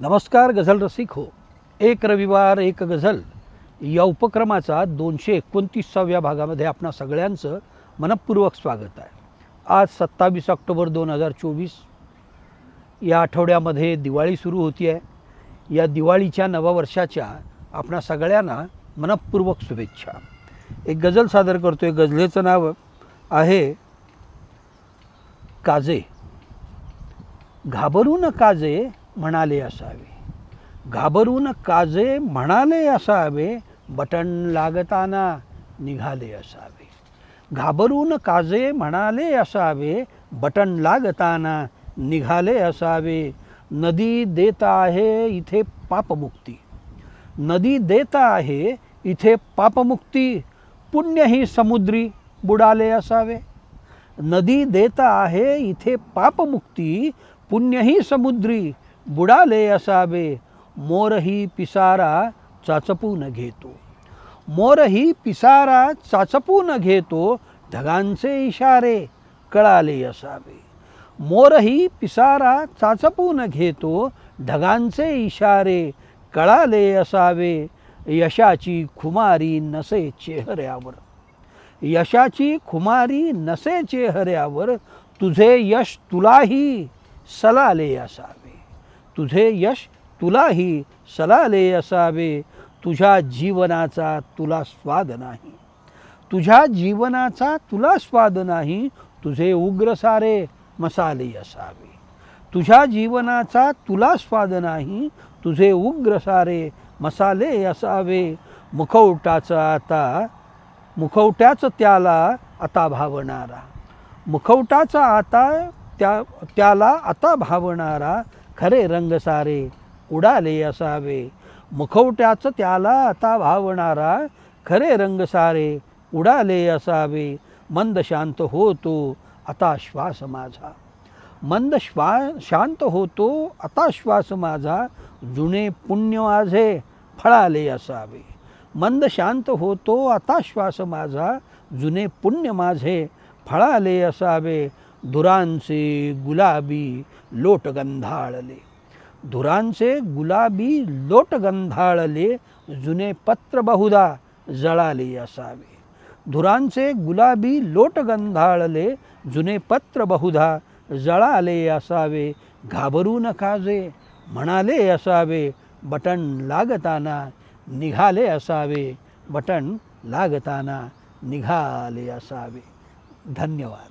नमस्कार गझल रसिक हो. एक रविवार एक गझल. या उपक्रमाचा दोनशे एकोणतीसाव्या भागामध्ये आपणा सगळ्यांचं मनपूर्वक स्वागत आहे. आज सत्तावीस ऑक्टोबर दोन हजार चोवीस. या आठवड्यामध्ये दिवाळी सुरू होती आहे. या दिवाळीच्या नववर्षाच्या आपणा सगळ्यांना मनपूर्वक शुभेच्छा. एक गझल सादर करतो आहे गझलेचं नाव आहे काजे. घाबरून काजे म्हणाले असावे. घाबरून काजे म्हणाले असावे बटन लागताना निघाले असावे. घाबरून काजे म्हणाले असावे बटन लागताना निघाले असावे. नदी देत आहे इथे पापमुक्ती. नदी देत आहे इथे पापमुक्ती. पुण्य ही समुद्री बुडाले असावे. नदी देत आहे इथे पापमुक्ती. पुण्यही समुद्री बुडाले असावे मोरही पिसारा चाचपून घेतो. मोरही पिसारा चाचपून घेतो ढगांचे इशारे कळाले असावे. मोरही पिसारा चाचपून घेतो ढगांचे इशारे कळाले असावे. यशाची खुमारी नसे चेहऱ्यावर. यशाची खुमारी नसे चेहऱ्यावर तुझे यश तुलाही सलाले असावे. तुझे यश तुलाही. सलाले असावे. तुझ्या जीवनाचा तुला स्वाद नाही. तुझ्या जीवनाचा तुला स्वाद नाही. तुझे उग्र सारे मसाले असावे. तुझ्या जीवनाचा तुला स्वाद नाही. तुझे उग्र सारे मसाले असावे. मुखवटाचं आता मुखवट्याचं त्याला आता भावणारा. मुखवटाचा आता त्या त्याला आता भावणारा खरे रंग सारे उडाले असावे. मुखवट्याचं त्याला आता भावणारा खरे रंग सारे उडाले असावे. मंद शांत होतो आता श्वास माझा. मंद श्वा शांत होतो आता श्वास माझा. जुने पुण्य माझे फळाले असावे. मंद शांत होतो आता श्वास माझा. जुने पुण्य माझे फळाले असावे. धुरांचे गुलाबी लोट गंधाळले. धुरांचे गुलाबी लोट गंधाळले जुने पत्र बहुधा जळाले असावे. धुरांचे गुलाबी लोट गंधाळले जुने पत्र बहुधा जळाले असावे. घाबरू नका जे म्हणाले असावे बटन लागताना निघाले असावे. बटन लागताना निघाले असावे. धन्यवाद.